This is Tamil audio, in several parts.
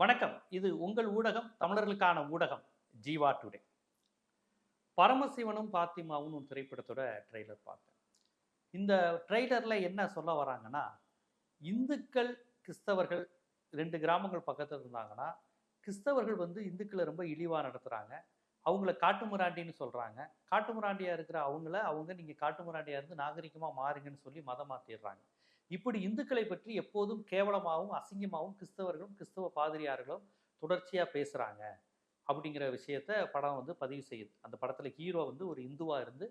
வணக்கம். இது உங்கள் ஊடகம் தமிழர்களுக்கான ஊடகம் ஜீவா டுடே. பரமசிவனும் பாத்திமாவும் ஒரு திரைப்படத்தோட ட்ரெய்லர் பார்த்தேன். இந்த ட்ரெய்லரில் என்ன சொல்ல வராங்கன்னா இந்துக்கள் கிறிஸ்தவர்கள் ரெண்டு கிராமங்கள் பக்கத்தில் இருந்தாங்கன்னா கிறிஸ்தவர்கள் வந்து இந்துக்களை ரொம்ப இழிவாக நடத்துகிறாங்க அவங்கள காட்டுமிராண்டின்னு சொல்கிறாங்க காட்டுமிராண்டியாக இருக்கிற அவங்கள அவங்க நீங்கள் காட்டுமிராண்டியாக இருந்து நாகரிகமாக மாறுங்கன்னு சொல்லி மதம் மாற்றிடுறாங்க இப்படி இந்துக்களை பற்றி எப்போதும் கேவலமாகவும் அசிங்கமாகவும் கிறிஸ்தவர்களும் கிறிஸ்தவ பாதிரியார்களும் தொடர்ச்சியாக பேசுகிறாங்க அப்படிங்கிற விஷயத்த படம் வந்து பதிவு செய்யுது. அந்த படத்தில் ஹீரோ வந்து ஒரு இந்துவாக இருந்து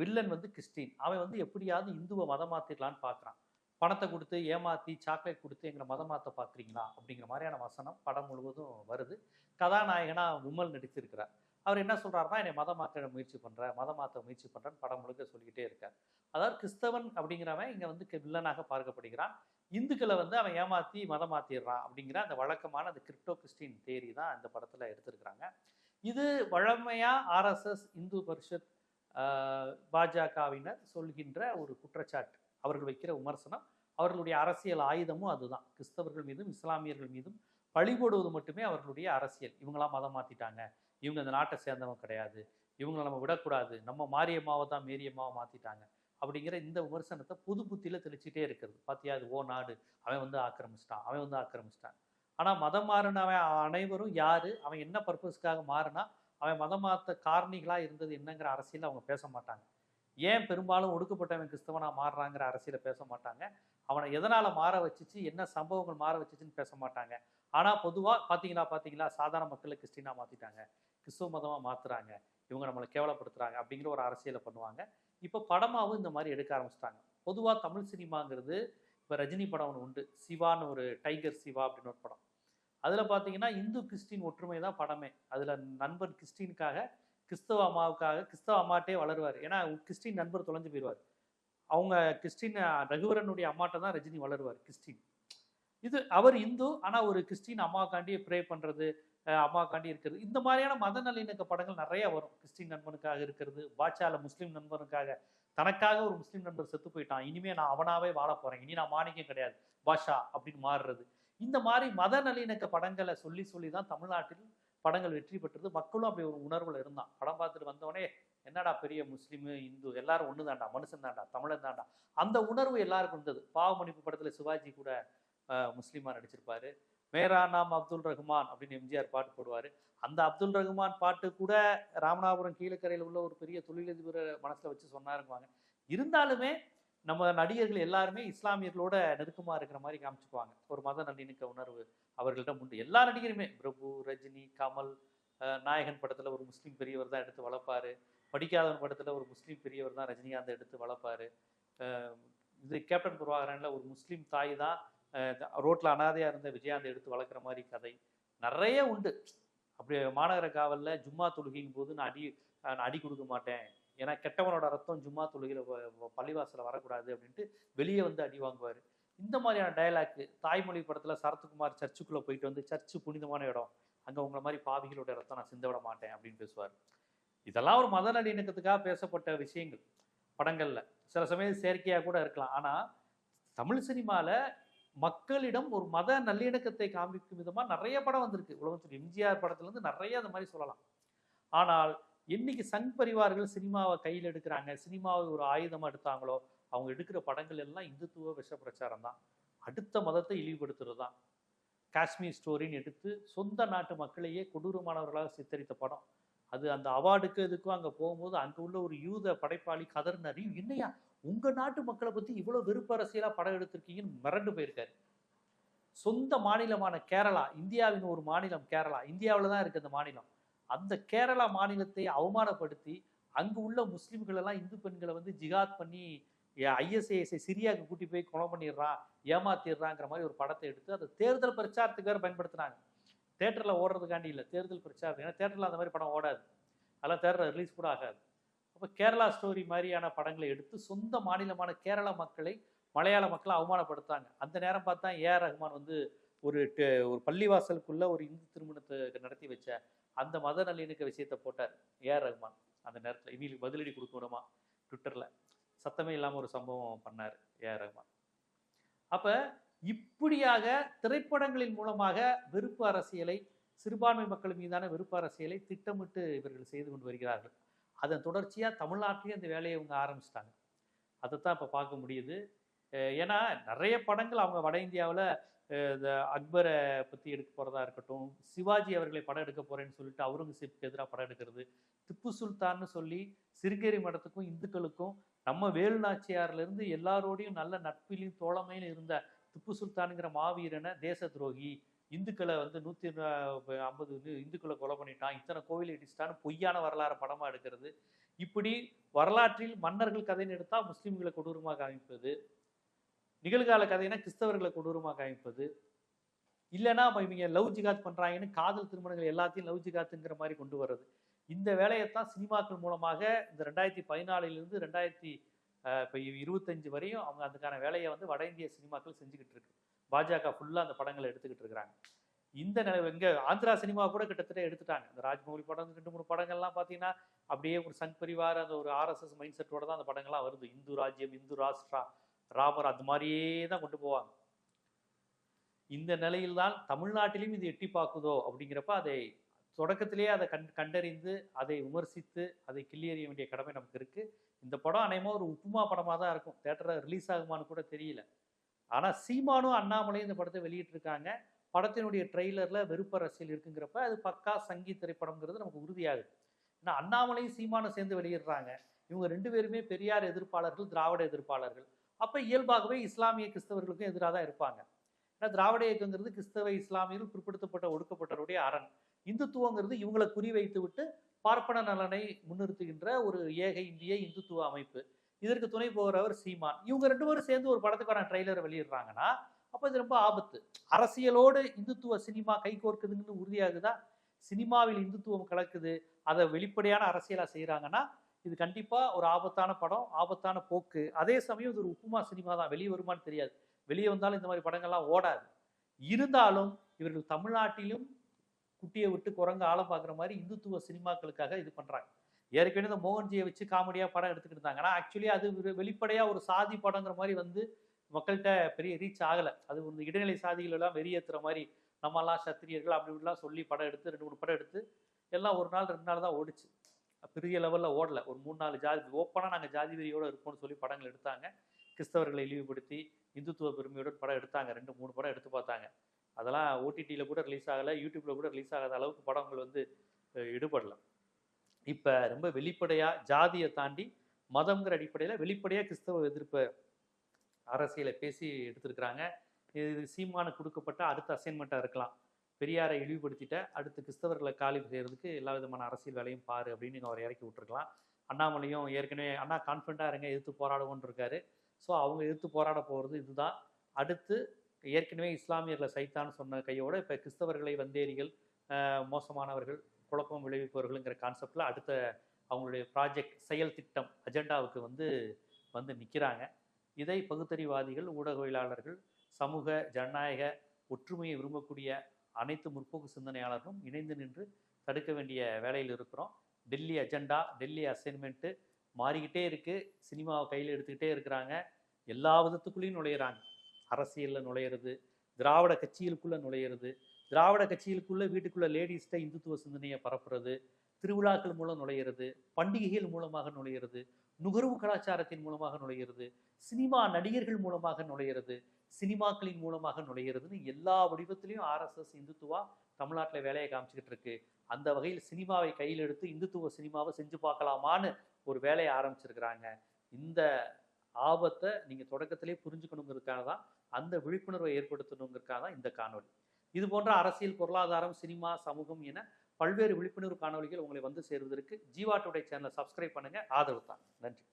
வில்லன் வந்து கிறிஸ்டின். அவன் வந்து எப்படியாவது இந்துவை மதம் மாற்றிடலான்னு பார்க்குறான் பணத்தை கொடுத்து ஏமாற்றி சாக்லேட் கொடுத்து எங்களை மதம் மாற்ற பார்க்குறீங்களா அப்படிங்கிற மாதிரியான வசனம் படம் முழுவதும் வருது. கதாநாயகனாக விமல் நடித்திருக்கிறார் அவர் என்ன சொல்கிறாருன்னா என்னை மதம் மாற்ற முயற்சி பண்ணுறேன் மதம் மாற்ற முயற்சி பண்ணுறேன்னு படம் முழுக்க சொல்லிக்கிட்டே இருக்கார். அதாவது கிறிஸ்தவன் அப்படிங்கிறவன் இங்கே வந்து வில்லனாக பார்க்கப்படுகிறான். இந்துக்களை வந்து அவன் ஏமாற்றி மதம் மாற்றிடுறான் அப்படிங்கிற அந்த வழக்கமான அந்த கிரிப்டோ கிறிஸ்டின் தேரி தான் இந்த படத்தில் எடுத்திருக்கிறாங்க. இது வழமையாக ஆர்எஸ்எஸ் இந்து பரிஷத் பாஜகவினர் சொல்கின்ற ஒரு குற்றச்சாட்டு. அவர்கள் வைக்கிற விமர்சனம். அவர்களுடைய அரசியல் ஆயுதமும் அதுதான். கிறிஸ்தவர்கள் மீதும் இஸ்லாமியர்கள் மீதும் பழிபோடுவது மட்டுமே அவர்களுடைய அரசியல். இவங்களாம் மதம் மாற்றிட்டாங்க இவங்க அந்த நாட்டை சேர்ந்தவங்க கிடையாது. இவங்களை நம்ம விடக்கூடாது. நம்ம மாரியம்மாவை தான் மேரியம்மாவை மாற்றிட்டாங்க அப்படிங்கிற இந்த விமர்சனத்தை புது புத்தியில் தெளிச்சிட்டே இருக்கிறது. பார்த்தியா அது ஓ நாடு. அவன் வந்து ஆக்கிரமிச்சிட்டான். அவன் வந்து ஆக்கிரமிச்சிட்டான். ஆனால் மதம் மாறினவன் அனைவரும் யார்? அவன் என்ன பர்பஸ்க்காக மாறினா அவன் மதம் மாற்ற காரணிகளாக இருந்தது என்னங்கிற அரசியல் அவங்க பேச மாட்டாங்க. ஏன் பெரும்பாலும் ஒடுக்கப்பட்டவன் கிறிஸ்தவனாக மாறுறாங்கிற அரசியலை பேச மாட்டாங்க. அவனை எதனால் மாற வச்சுச்சு? என்ன சம்பவங்கள் மாற வச்சுச்சுன்னு பேச மாட்டாங்க. ஆனால் பொதுவாக பார்த்தீங்களா பார்த்தீங்களா சாதாரண மக்களை கிறிஸ்டினாக மாற்றிட்டாங்க கிறிஸ்துவ மதமாக மாற்றுறாங்க இவங்க நம்மளை கேவலப்படுத்துகிறாங்க அப்படிங்கிற ஒரு அரசியலை பண்ணுவாங்க. இப்போ படமாகவும் இந்த மாதிரி எடுக்க ஆரம்பிச்சிட்டாங்க. பொதுவாக தமிழ் சினிமாங்கிறது இப்போ ரஜினி படம் ஒன்று உண்டு. சிவான்னு ஒரு டைகர் சிவா அப்படின்னு ஒரு படம். அதில் பார்த்தீங்கன்னா இந்து கிறிஸ்டின் ஒற்றுமை தான் படமே. அதில் நண்பன் கிறிஸ்டினுக்காக கிறிஸ்தவ அம்மாவுக்காக கிறிஸ்தவ அம்மாட்டே வளருவார். ஏன்னா கிறிஸ்டின் நண்பர் தொலைஞ்சு போயிடுவார். அவங்க கிறிஸ்டின் ரகுவரனுடைய அம்மாட்ட தான் ரஜினி வளருவார் கிறிஸ்டின். இது அவர் இந்து ஆனால் ஒரு கிறிஸ்டின் அம்மாவுக்காண்டி ப்ரே பண்ணுறது அம்மாவுக்காண்டி இருக்கிறது. இந்த மாதிரியான மத நல்லிணக்க படங்கள் நிறைய வரும். கிறிஸ்டின் நண்பனுக்காக இருக்கிறது பாட்சால முஸ்லீம் நண்பனுக்காக. தனக்காக ஒரு முஸ்லீம் நண்பர் செத்து போயிட்டான். இனிமே நான் அவனாவே வாழ போறேன். இனி நான் மாணிக்கம் கிடையாது. பாஷா அப்படின்னு மாறுறது. இந்த மாதிரி மத நல்லிணக்க படங்களை சொல்லி சொல்லி தான் தமிழ்நாட்டில் படங்கள் வெற்றி பெற்றது. மக்களும் அப்படி ஒரு உணர்வுல இருந்தான். படம் பார்த்துட்டு வந்தவொடனே என்னடா பெரிய முஸ்லீமு இந்து எல்லாரும் ஒன்று தாண்டா மனுஷன் தாண்டா தமிழன் தாண்டா அந்த உணர்வு எல்லாருக்கும் இருந்தது. பாவமணிப்பு படத்துல சிவாஜி கூட முஸ்லீமாக முஸ்லீமா நடிச்சிருப்பாரு. மேரா நாம் அப்துல் ரஹ்மான் அப்படின்னு எம்ஜிஆர் பாட்டு போடுவார். அந்த அப்துல் ரஹ்மான் பாட்டு கூட ராமநாதபுரம் கீழக்கரையில் உள்ள ஒரு பெரிய தொழிலதிபரை மனசில் வச்சு சொன்னாருங்குவாங்க. இருந்தாலுமே நம்ம நடிகர்கள் எல்லாருமே இஸ்லாமியர்களோட நெருக்கமாக இருக்கிற மாதிரி காமிச்சுக்குவாங்க. ஒரு மத நல்லிணக்க உணர்வு அவர்கள்ட்ட உண்டு. எல்லா நடிகருமே பிரபு ரஜினி கமல் நாயகன் படத்தில் ஒரு முஸ்லீம் பெரியவர் தான் எடுத்து வளர்ப்பாரு. படிக்காதவன் படத்தில் ஒரு முஸ்லீம் பெரியவர் தான் ரஜினிகாந்த் எடுத்து வளர்ப்பாரு. இது கேப்டன் பிரபாகரனில் ஒரு முஸ்லீம் தாய் தான் ரோட்டில் அனாதையாக இருந்த விஜயாந்த் எடுத்து வளர்க்குற மாதிரி கதை. நிறைய உண்டு. அப்படி மாநகர காவலில் ஜும்மா தொழுகையும் போது நான் அடி நான் அடி கொடுக்க மாட்டேன். ஏன்னா கெட்டவனோட ரத்தம் ஜும்மா தொழுகையில் பள்ளிவாசலில் வரக்கூடாது அப்படின்ட்டு வெளியே வந்து அடி வாங்குவார். இந்த மாதிரியான டயலாக்கு தாய்மொழி படத்தில் சரத்குமார் சர்ச்சுக்குள்ளே போயிட்டு வந்து சர்ச்சு புனிதமான இடம். அங்கே உங்களை மாதிரி பாவிகளோட ரத்தம் நான் சிந்த விட மாட்டேன் அப்படின்னு பேசுவார். இதெல்லாம் ஒரு மத நல்லிணக்கத்துக்காக பேசப்பட்ட விஷயங்கள் படங்களில். சில சமயம் செயற்கையாக கூட இருக்கலாம். ஆனால் தமிழ் சினிமாவில் மக்களிடம் ஒரு மத நல்லிணக்கத்தை காண்பிக்கும் விதமாக நிறைய படம் வந்திருக்கு. உலகத்தில் எம்ஜிஆர் படத்துலேருந்து நிறைய அந்த மாதிரி சொல்லலாம். ஆனால் என்னைக்கு சங் பரிவார்கள் சினிமாவை கையில் எடுக்கிறாங்க. சினிமாவை ஒரு ஆயுதமாக எடுத்தாங்களோ அவங்க எடுக்கிற படங்கள் எல்லாம் இந்துத்துவ விஷ பிரச்சாரம் தான். அடுத்த மதத்தை இழிவுபடுத்துறது தான். காஷ்மீர் ஸ்டோரின்னு எடுத்து சொந்த நாட்டு மக்களையே கொடூரமானவர்களாக சித்தரித்த படம். அது அந்த அவார்டுக்கு இதுக்கும் அங்கே போகும்போது அங்கே உள்ள ஒரு யூத படைப்பாளி கதர்னாரி என்னையா உங்கள் நாட்டு மக்களை பற்றி இவ்வளோ வெறுப்பு அரசியலாக படம் எடுத்திருக்கீங்கன்னு மிரண்டு போயிருக்காரு. சொந்த மாநிலமான கேரளா இந்தியாவின் ஒரு மாநிலம் கேரளா இந்தியாவில் தான் இருக்குது அந்த மாநிலம். அந்த கேரளா மாநிலத்தை அவமானப்படுத்தி அங்கு உள்ள முஸ்லீம்களெல்லாம் இந்து பெண்களை வந்து ஜிகாத் பண்ணி ஐஎஸ்ஐஎஸ்ஐ சிரியாவுக்கு கூட்டி போய் கொலை பண்ணிடுறான் ஏமாத்திடுறாங்கிற மாதிரி ஒரு படத்தை எடுத்து அதை தேர்தல் பிரச்சாரத்துக்கு வேறு பயன்படுத்தினாங்க. தேட்டரில் ஓடுறதுக்காண்டி இல்லை. தேர்தல் பிரச்சாரம் ஏன்னா தேட்டரில் அந்த மாதிரி படம் ஓடாது. அதெல்லாம் தேட்டரில் ரிலீஸ் கூட ஆகாது. அப்போ கேரளா ஸ்டோரி மாதிரியான படங்களை எடுத்து சொந்த மாநிலமான கேரள மக்களை மலையாள மக்களை அவமானப்படுத்தாங்க அந்த நேரம் பார்த்தா ஏஆர் ரஹ்மான் வந்து ஒரு ஒரு பள்ளிவாசலுக்குள்ள ஒரு இந்து திருமணத்தை நடத்தி வச்ச அந்த மத நல்லிணக்க விஷயத்தை போட்டார் ஏஆர் ரஹ்மான் அந்த நேரத்தில். இவங்களுக்கு பதிலடி கொடுக்கணுமா? ட்விட்டரில் சத்தமே இல்லாமல் ஒரு சம்பவம் பண்ணார் ஏஆர் ரஹ்மான் அப்போ இப்படியாக திரைப்படங்களின் மூலமாக வெறுப்பு அரசியலை சிறுபான்மை மக்கள் மீதான வெறுப்பு அரசியலை திட்டமிட்டு இவர்கள் செய்து கொண்டு வருகிறார்கள். அதன் தொடர்ச்சியாக தமிழ்நாட்டிலேயே இந்த வேலையை இவங்க ஆரம்பிச்சிட்டாங்க. அதைத்தான் இப்போ பார்க்க முடியுது. ஏன்னா நிறைய படங்கள் அவங்க வட இந்தியாவில் இந்த அக்பரை பற்றி எடுக்க போகிறதா இருக்கட்டும் சிவாஜி அவர்களை படம் எடுக்க போகிறேன்னு சொல்லிட்டு அவுரங்கசீப்க்கு எதிராக படம் எடுக்கிறது திப்பு சுல்தான்னு சொல்லி சிறுகேரி மடத்துக்கும் இந்துக்களுக்கும் நம்ம வேலு நாச்சியார்லேருந்து எல்லாரோடையும் நல்ல நட்பிலையும் தோழமையிலும் இருந்த திப்பு சுல்தானுங்கிற மாவீரனை தேச துரோகி இந்துக்களை வந்து நூற்றி ஐம்பது இந்துக்களை கொலை பண்ணிட்டான் இத்தனை கோவில் இடிச்சிட்டான்னு பொய்யான வரலாறு படமாக எடுக்கிறது. இப்படி வரலாற்றில் மன்னர்கள் கதைன்னு எடுத்தால் முஸ்லீம்களை கொடூரமாக காமிப்பது நிகழ்கால கதைனா கிறிஸ்தவர்களை கொடூரமாக காமிப்பது. இல்லைன்னா இவங்க லவ் ஜிகாத் பண்ணுறாங்கன்னு காதல் திருமணங்கள் எல்லாத்தையும் லவ் ஜிகாத்துங்கிற மாதிரி கொண்டு வர்றது. இந்த வேலையைத்தான் சினிமாக்கள் மூலமாக இந்த ரெண்டாயிரத்தி பதினாலிலிருந்து ரெண்டாயிரத்தி இப்போ இருபத்தஞ்சு வரையும் அவங்க அதுக்கான வேலையை வந்து வட இந்திய சினிமாக்கள் செஞ்சுக்கிட்டு இருக்கு. பாஜக ஃபுல்லாக அந்த படங்களை எடுத்துக்கிட்டு இருக்கிறாங்க இந்த நிலை இங்கே ஆந்திரா சினிமா கூட கிட்டத்தட்ட எடுத்துட்டாங்க. இந்த ராஜ்மௌலி படம் ரெண்டு மூணு படங்கள்லாம் பார்த்தீங்கன்னா அப்படியே ஒரு சங் பரிவார் அந்த ஒரு ஆர்எஸ்எஸ் மைண்ட் செட்டோட தான் அந்த படங்கள்லாம் வருது. இந்து ராஜ்யம் இந்து ராஷ்டிரா ராமர் அது மாதிரியே தான் கொண்டு போவாங்க. இந்த நிலையில்தான் தமிழ்நாட்டிலும் இது எட்டி பார்க்குதோ அப்படிங்கிறப்ப அதை தொடக்கத்திலேயே அதை கண் கண்டறிந்து அதை விமர்சித்து அதை கிள்ளியறிய வேண்டிய கடமை நமக்கு இருக்கு. இந்த படம் அநேகமாக ஒரு உப்புமா படமாக தான் இருக்கும். தேட்டரில் ரிலீஸ் ஆகுமான்னு கூட தெரியல. ஆனால் சீமானும் அண்ணாமலையும் இந்த படத்தை வெளியிட்டிருக்காங்க. படத்தினுடைய ட்ரெய்லரில் வெறுப்ப அரசியல் இருக்குங்கிறப்ப அது பக்கா சங்கி திரைப்படம்ங்கிறது நமக்கு உறுதியாகுது. ஏன்னா அண்ணாமலையும் சீமானும் சேர்ந்து வெளியிடுறாங்க. இவங்க ரெண்டு பேருமே பெரியார் எதிர்ப்பாளர்கள் திராவிட எதிர்ப்பாளர்கள். அப்போ இயல்பாகவே இஸ்லாமிய கிறிஸ்தவர்களுக்கும் எதிராக தான் இருப்பாங்க. ஏன்னா திராவிட இயக்கங்கிறது கிறிஸ்தவ இஸ்லாமியர்கள் பிற்படுத்தப்பட்ட ஒடுக்கப்பட்டவருடைய அரண். இந்துத்துவங்கிறது இவங்களை குறிவைத்து விட்டு பார்ப்பன நலனை முன்னிறுத்துகின்ற ஒரு ஏக இந்திய இந்துத்துவ அமைப்பு. இதற்கு துணை போகிறவர் சீமான். இவங்க ரெண்டு பேரும் சேர்ந்து ஒரு படத்துக்கான ட்ரெய்லரை வெளியிடுறாங்கன்னா அப்போ இது ரொம்ப ஆபத்து. அரசியலோடு இந்துத்துவ சினிமா கைகோர்க்குதுன்னு உறுதியாகுதா? சினிமாவில் இந்துத்துவம் கலக்குது அதை வெளிப்படையான அரசியலாக செய்கிறாங்கன்னா இது கண்டிப்பாக ஒரு ஆபத்தான படம் ஆபத்தான போக்கு. அதே சமயம் இது ஒரு உப்புமா சினிமா தான். வெளியே வருமான்னு தெரியாது. வெளியே வந்தாலும் இந்த மாதிரி படங்கள்லாம் ஓடாது. இருந்தாலும் இவர்கள் தமிழ்நாட்டிலும் குட்டியை விட்டு குரங்கு ஆழம் பார்க்குற மாதிரி இந்துத்துவ சினிமாக்களுக்காக இது பண்ணுறாங்க ஏற்கனவே இந்த மோகன்ஜியை வச்சு காமெடியாக படம் எடுத்துக்கிட்டு இருந்தாங்க. ஆனால் ஆக்சுவலி அது வெளிப்படையாக ஒரு சாதி படங்கிற மாதிரி வந்து மக்கள்கிட்ட பெரிய ரீச் ஆகலை. அது ஒரு இடைநிலை சாதிகளெல்லாம் வெறியேற்றுற மாதிரி நம்மலாம் சத்திரியர்கள் அப்படி இப்படிலாம் சொல்லி படம் எடுத்து ரெண்டு மூணு படம் எடுத்து எல்லாம் ஒரு நாள் ரெண்டு நாள் தான் ஓடிச்சு. பெரிய லெவலில் ஓடலை. ஒரு மூணு நாலு ஜாதி ஓப்பனாக நாங்கள் ஜாதி வெறியோடு இருப்போம்னு சொல்லி படங்கள் எடுத்தாங்க. கிறிஸ்தவர்களை இழிவுபடுத்தி இந்துத்துவ பெருமையுடன் படம் எடுத்தாங்க. ரெண்டு மூணு படம் எடுத்து பார்த்தாங்க. அதெல்லாம் ஓடிடியில் கூட ரிலீஸ் ஆகலை யூடியூப்பில் கூட ரிலீஸ் ஆகாத அளவுக்கு படங்கள் வந்து ஈடுபடலை. இப்போ ரொம்ப வெளிப்படையாக ஜாதியை தாண்டி மதங்கிற அடிப்படையில் வெளிப்படையாக கிறிஸ்தவ எதிர்ப்பு அரசியலை பேசி எடுத்திருக்கிறாங்க. இது சீமானு கொடுக்கப்பட்ட அடுத்த அசைன்மெண்ட்டாக இருக்கலாம். பெரியாரை இழிவுபடுத்திட்ட அடுத்து கிறிஸ்தவர்களை காலி செய்கிறதுக்கு எல்லா விதமான அரசியல் வேலையும் பாரு அப்படின்னு நீங்கள் அவர் இறக்கி விட்டுருக்கலாம். அண்ணாமலையும் ஏற்கனவே அண்ணா கான்ஃபிடண்ட்டாக இருங்க எதிர்த்து போராடுவோன்னு இருக்காரு. ஸோ அவங்க எதிர்த்து போராட போகிறது இதுதான். அடுத்து ஏற்கனவே இஸ்லாமியர்களை சைத்தான்னு சொன்ன கையோட இப்போ கிறிஸ்தவர்களை வந்தேரிகள் மோசமானவர்கள் குழப்பம் விளைவிப்பவர்கள்ங்கிற கான்செப்டில் அடுத்த அவங்களுடைய ப்ராஜெக்ட் செயல் திட்டம் அஜெண்டாவுக்கு வந்து வந்து நிற்கிறாங்க இதை பகுத்தறிவாதிகள் ஊடகவியலாளர்கள் சமூக ஜனநாயக ஒற்றுமையை விரும்பக்கூடிய அனைத்து முற்போக்கு சிந்தனையாளர்களும் இணைந்து நின்று தடுக்க வேண்டிய வேலையில் இருக்கிறோம். டெல்லி அஜெண்டா டெல்லி அசைன்மெண்ட்டு மாறிக்கிட்டே இருக்குது சினிமாவை கையில் எடுத்துக்கிட்டே இருக்கிறாங்க. எல்லா விதத்துக்குள்ளேயும் நுழையிறாங்க. அரசியலில் நுழையிறது திராவிட கட்சிகளுக்குள்ளே நுழையிறது திராவிட கட்சிகளுக்குள்ளே வீட்டுக்குள்ளே லேடிஸ்ட்டை இந்துத்துவ சிந்தனையை பரப்புறது திருவிழாக்கள் மூலம் நுழையிறது பண்டிகைகள் மூலமாக நுழையிறது நுகர்வு கலாச்சாரத்தின் மூலமாக நுழையிறது சினிமா நடிகர்கள் மூலமாக நுழையிறது சினிமாக்களின் மூலமாக நுழையிறதுன்னு எல்லா வடிவத்திலையும் ஆர்எஸ்எஸ் இந்துத்துவா தமிழ்நாட்டில் வேலையை காமிச்சிக்கிட்டு இருக்கு. அந்த வகையில் சினிமாவை கையில் எடுத்து இந்துத்துவ சினிமாவை செஞ்சு பார்க்கலாமான்னு ஒரு வேலையை ஆரம்பிச்சிருக்கிறாங்க. இந்த ஆபத்தை நீங்கள் தொடக்கத்திலே புரிஞ்சுக்கணுங்கிறதுக்காக தான் அந்த விழிப்புணர்வை ஏற்படுத்தணுங்கிறக்காக தான் இந்த காணொலி இது போன்ற அரசியல் பொருளாதாரம் சினிமா சமூகம் என பல்வேறு விழிப்புணர்வு காணொலிகள் உங்களை வந்து சேருவதற்கு ஜீவா டுடே சேனலை சப்ஸ்கிரைப் பண்ணுங்க. ஆதரவு தான் நன்றி.